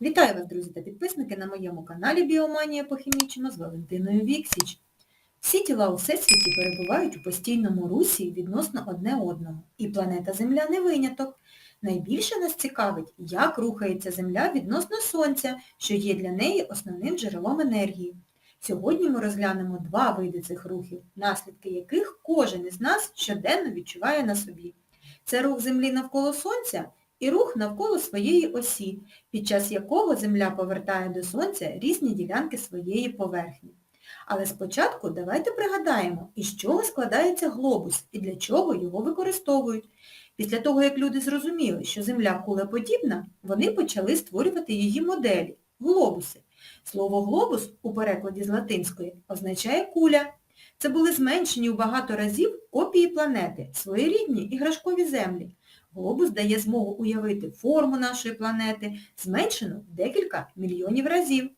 Вітаю вас, друзі та підписники на моєму каналі Біоманія по хімічному з Валентиною Віксіч. Всі тіла у Всесвіті перебувають у постійному русі відносно одне одного. І планета Земля не виняток. Найбільше нас цікавить, як рухається Земля відносно Сонця, що є для неї основним джерелом енергії. Сьогодні ми розглянемо два види цих рухів, наслідки яких кожен із нас щоденно відчуває на собі. Це рух Землі навколо Сонця і рух навколо своєї осі, під час якого Земля повертає до Сонця різні ділянки своєї поверхні. Але спочатку давайте пригадаємо, із чого складається глобус і для чого його використовують. Після того, як люди зрозуміли, що Земля кулеподібна, вони почали створювати її моделі – глобуси. Слово глобус у перекладі з латинської означає куля. Це були зменшені у багато разів копії планети, своєрідні іграшкові землі. Глобус дає змогу уявити форму нашої планети, зменшену декілька мільйонів разів.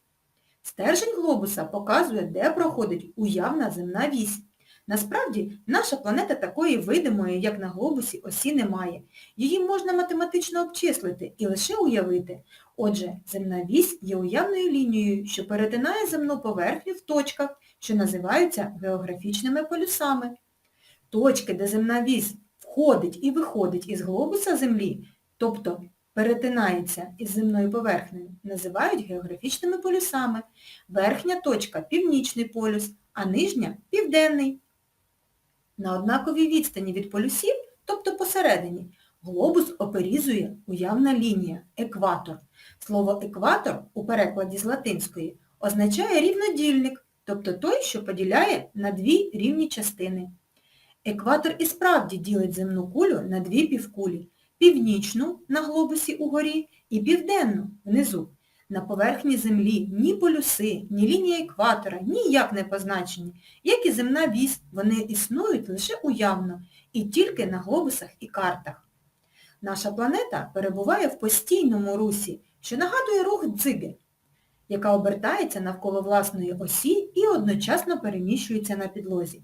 Стержень глобуса показує, де проходить уявна земна вісь. Насправді, наша планета такої видимої, як на глобусі, осі немає. Її можна математично обчислити і лише уявити. Отже, земна вісь є уявною лінією, що перетинає земну поверхню в точках, що називаються географічними полюсами. Точки, де земна вісь входить і виходить із глобуса Землі, тобто перетинається із земною поверхнею, називають географічними полюсами. Верхня точка – північний полюс, а нижня – південний. На однаковій відстані від полюсів, тобто посередині, глобус оперізує уявна лінія – екватор. Слово екватор у перекладі з латинської означає рівнодільник, тобто той, що поділяє на дві рівні частини. Екватор і справді ділить земну кулю на дві півкулі – північну на глобусі угорі і південну внизу. На поверхні Землі ні полюси, ні лінія екватора ніяк не позначені. Як і земна вісь, вони існують лише уявно і тільки на глобусах і картах. Наша планета перебуває в постійному русі, що нагадує рух дзиги, яка обертається навколо власної осі і одночасно переміщується на підлозі.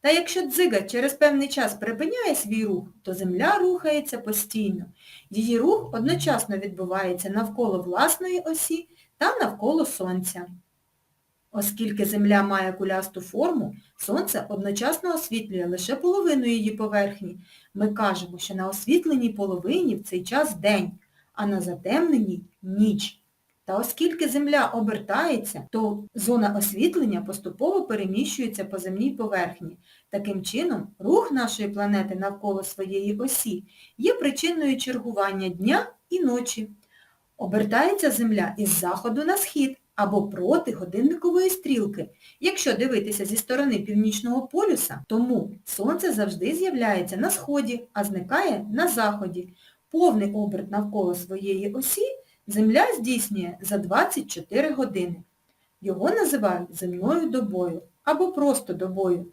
Та якщо дзига через певний час припиняє свій рух, то Земля рухається постійно. Її рух одночасно відбувається навколо власної осі та навколо Сонця. Оскільки Земля має кулясту форму, Сонце одночасно освітлює лише половину її поверхні. Ми кажемо, що на освітленій половині в цей час день, а на затемненій ніч. Та оскільки Земля обертається, то зона освітлення поступово переміщується по земній поверхні. Таким чином, рух нашої планети навколо своєї осі є причиною чергування дня і ночі. Обертається Земля із заходу на схід або проти годинникової стрілки. Якщо дивитися зі сторони північного полюса, тому Сонце завжди з'являється на сході, а зникає на заході. Повний оберт навколо своєї осі Земля здійснює за 24 години. Його називають земною добою або просто добою.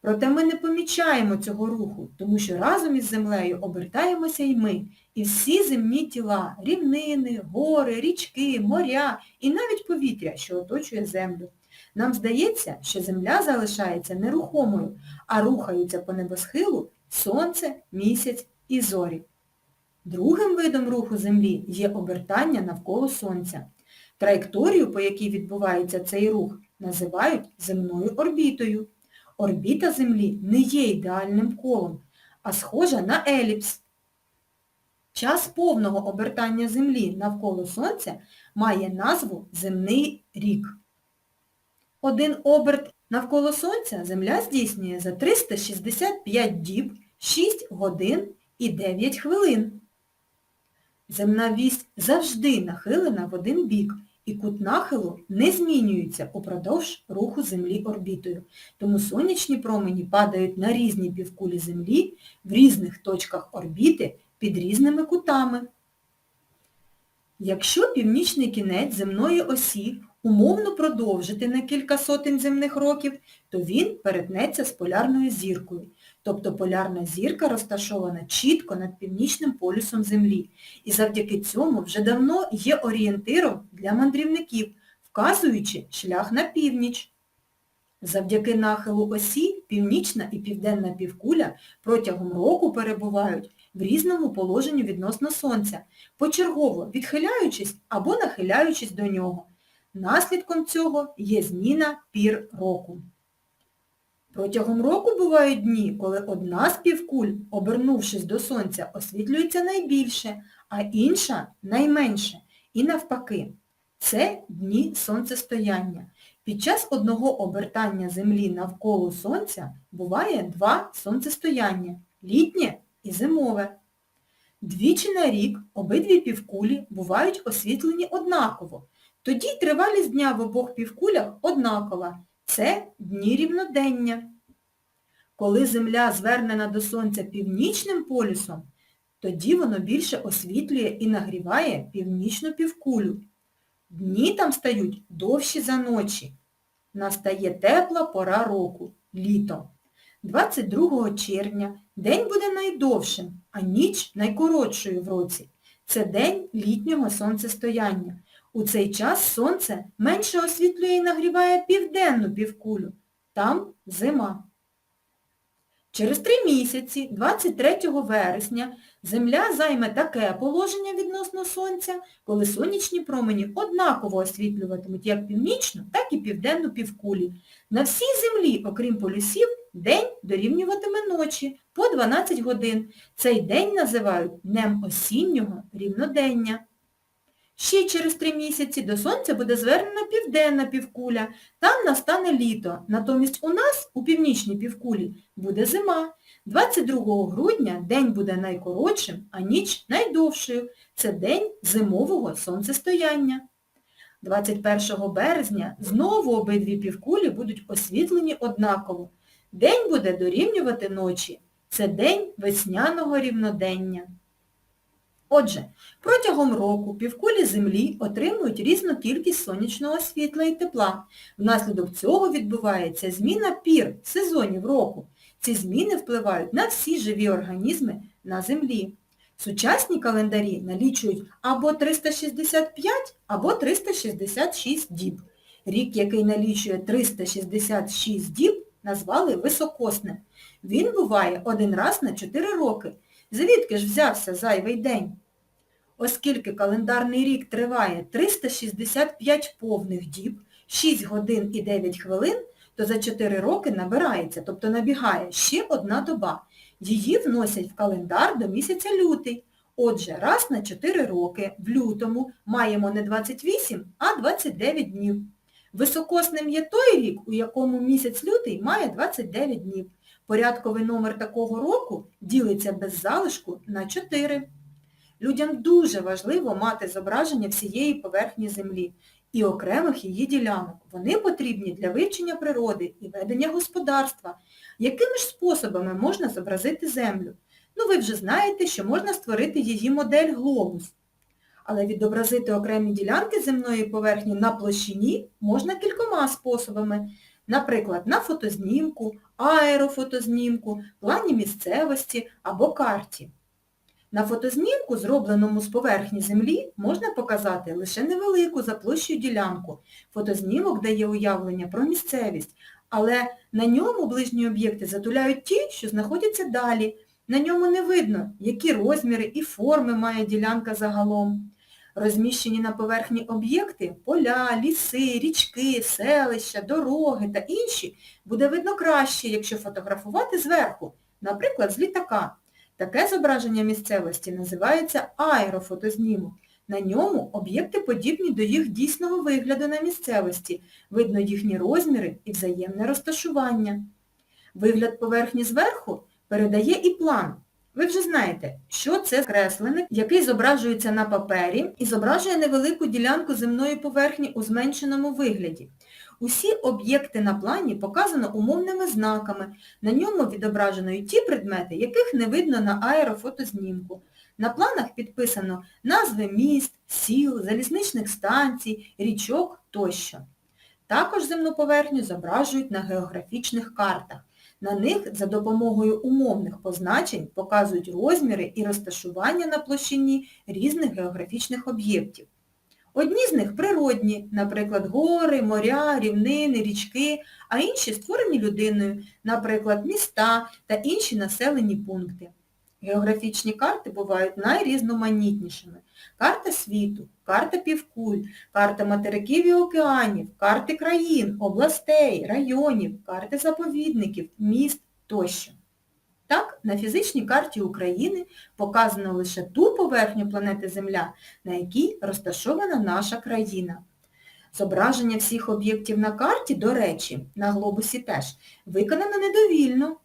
Проте ми не помічаємо цього руху, тому що разом із землею обертаємося і ми, і всі земні тіла, рівнини, гори, річки, моря і навіть повітря, що оточує землю. Нам здається, що земля залишається нерухомою, а рухаються по небосхилу сонце, місяць і зорі. Другим видом руху Землі є обертання навколо Сонця. Траєкторію, по якій відбувається цей рух, називають земною орбітою. Орбіта Землі не є ідеальним колом, а схожа на еліпс. Час повного обертання Землі навколо Сонця має назву земний рік. Один оберт навколо Сонця Земля здійснює за 365 діб, 6 годин і 9 хвилин. Земна вісь завжди нахилена в один бік, і кут нахилу не змінюється упродовж руху Землі орбітою. Тому сонячні промені падають на різні півкулі Землі в різних точках орбіти під різними кутами. Якщо північний кінець земної осі умовно продовжити на кілька сотень земних років, то він перетнеться з полярною зіркою. Тобто полярна зірка розташована чітко над північним полюсом Землі. І завдяки цьому вже давно є орієнтиром для мандрівників, вказуючи шлях на північ. Завдяки нахилу осі північна і південна півкуля протягом року перебувають в різному положенні відносно Сонця, почергово відхиляючись або нахиляючись до нього. Наслідком цього є зміна пір року. Протягом року бувають дні, коли одна з півкуль, обернувшись до Сонця, освітлюється найбільше, а інша найменше. І навпаки. Це дні сонцестояння. Під час одного обертання Землі навколо Сонця буває два сонцестояння – літнє і зимове. Двічі на рік обидві півкулі бувають освітлені однаково. Тоді тривалість дня в обох півкулях однакова. Це дні рівнодення. Коли Земля звернена до Сонця північним полюсом, тоді воно більше освітлює і нагріває північну півкулю. Дні там стають довші за ночі. Настає тепла пора року – літо. 22 червня день буде найдовшим, а ніч найкоротшою в році. Це день літнього сонцестояння. У цей час сонце менше освітлює і нагріває південну півкулю. Там зима. Через три місяці, 23 вересня, Земля займе таке положення відносно Сонця, коли сонячні промені однаково освітлюватимуть як північну, так і південну півкулі. На всій Землі, окрім полюсів, день дорівнюватиме ночі по 12 годин. Цей день називають Днем осіннього рівнодення. Ще через три місяці до Сонця буде звернена південна півкуля. Там настане літо. Натомість у нас, у північній півкулі, буде зима. 22 грудня день буде найкоротшим, а ніч найдовшою. Це день зимового сонцестояння. 21 березня знову обидві півкулі будуть освітлені однаково. День буде дорівнювати ночі. Це день весняного рівнодення. Отже, протягом року півкулі Землі отримують різну кількість сонячного світла і тепла. Внаслідок цього відбувається зміна пір, сезонів року. Ці зміни впливають на всі живі організми на Землі. Сучасні календарі налічують або 365, або 366 діб. Рік, який налічує 366 діб, назвали високосним. Він буває один раз на 4 роки. Звідки ж взявся зайвий день? Оскільки календарний рік триває 365 повних діб, 6 годин і 9 хвилин, то за 4 роки набирається, тобто набігає ще одна доба. Її вносять в календар до місяця лютий. Отже, раз на 4 роки в лютому маємо не 28, а 29 днів. Високосним є той рік, у якому місяць лютий має 29 днів. Порядковий номер такого року ділиться без залишку на 4. Людям дуже важливо мати зображення всієї поверхні Землі і окремих її ділянок. Вони потрібні для вивчення природи і ведення господарства. Якими ж способами можна зобразити Землю? Ну ви вже знаєте, що можна створити її модель глобус. Але відобразити окремі ділянки земної поверхні на площині можна кількома способами. Наприклад, на фотознімку, аерофотознімку, плані місцевості або карті. На фотознімку, зробленому з поверхні землі, можна показати лише невелику за площею ділянку. Фотознімок дає уявлення про місцевість, але на ньому ближні об'єкти затуляють ті, що знаходяться далі. На ньому не видно, які розміри і форми має ділянка загалом. Розміщені на поверхні об'єкти поля, ліси, річки, селища, дороги та інші буде видно краще, якщо фотографувати зверху, наприклад, з літака. Таке зображення місцевості називається аерофотознімок. На ньому об'єкти подібні до їх дійсного вигляду на місцевості, видно їхні розміри і взаємне розташування. Вигляд поверхні зверху передає і план. Ви вже знаєте, що це кресленик, який зображується на папері і зображує невелику ділянку земної поверхні у зменшеному вигляді. Усі об'єкти на плані показано умовними знаками. На ньому відображено і ті предмети, яких не видно на аерофотознімку. На планах підписано назви міст, сіл, залізничних станцій, річок тощо. Також земну поверхню зображують на географічних картах. На них за допомогою умовних позначень показують розміри і розташування на площині різних географічних об'єктів. Одні з них природні, наприклад, гори, моря, рівнини, річки, а інші створені людиною, наприклад, міста та інші населені пункти. Географічні карти бувають найрізноманітнішими. Карта світу, карта півкуль, карта материків і океанів, карти країн, областей, районів, карти заповідників, міст тощо. Так, на фізичній карті України показано лише ту поверхню планети Земля, на якій розташована наша країна. Зображення всіх об'єктів на карті, до речі, на глобусі теж, виконано недовільно,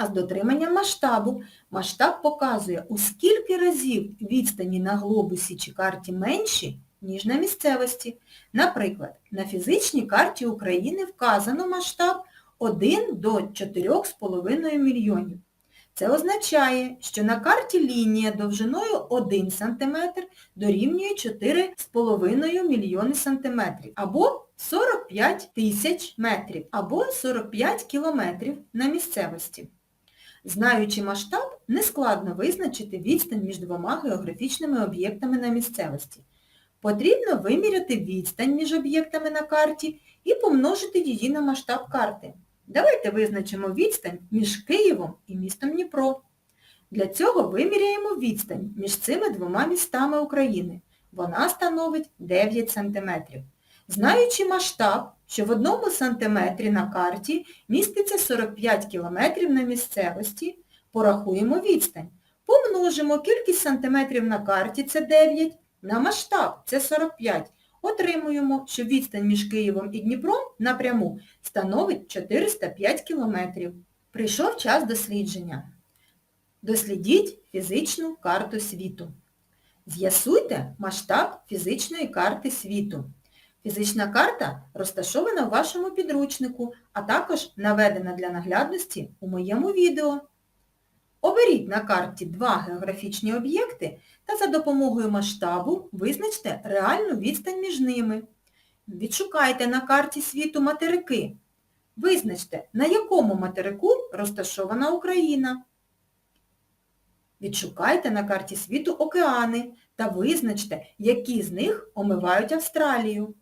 а з дотриманням масштабу. Масштаб показує, у скільки разів відстані на глобусі чи карті менші, ніж на місцевості. Наприклад, на фізичній карті України вказано масштаб 1 до 4,5 мільйонів. Це означає, що на карті лінія довжиною 1 см дорівнює 4,5 мільйони сантиметрів, або 45 тисяч метрів, або 45 кілометрів на місцевості. Знаючи масштаб, нескладно визначити відстань між двома географічними об'єктами на місцевості. Потрібно виміряти відстань між об'єктами на карті і помножити її на масштаб карти. Давайте визначимо відстань між Києвом і містом Дніпро. Для цього виміряємо відстань між цими двома містами України. Вона становить 9 см. Знаючи масштаб, що в одному сантиметрі на карті міститься 45 км на місцевості, порахуємо відстань. Помножимо кількість сантиметрів на карті, це 9, на масштаб, це 45. Отримуємо, що відстань між Києвом і Дніпром напряму становить 405 км. Прийшов час дослідження. Дослідіть фізичну карту світу. З'ясуйте масштаб фізичної карти світу. Фізична карта розташована в вашому підручнику, а також наведена для наглядності у моєму відео. Оберіть на карті два географічні об'єкти та за допомогою масштабу визначте реальну відстань між ними. Відшукайте на карті світу материки. Визначте, на якому материку розташована Україна. Відшукайте на карті світу океани та визначте, які з них омивають Австралію.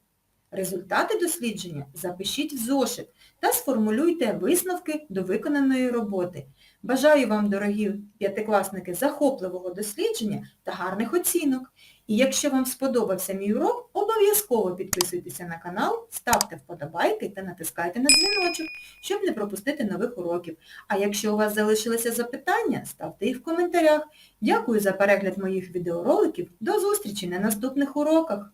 Результати дослідження запишіть в зошит та сформулюйте висновки до виконаної роботи. Бажаю вам, дорогі п'ятикласники, захопливого дослідження та гарних оцінок. І якщо вам сподобався мій урок, обов'язково підписуйтеся на канал, ставте вподобайки та натискайте на дзвіночок, щоб не пропустити нових уроків. А якщо у вас залишилися запитання, ставте їх в коментарях. Дякую за перегляд моїх відеороликів. До зустрічі на наступних уроках!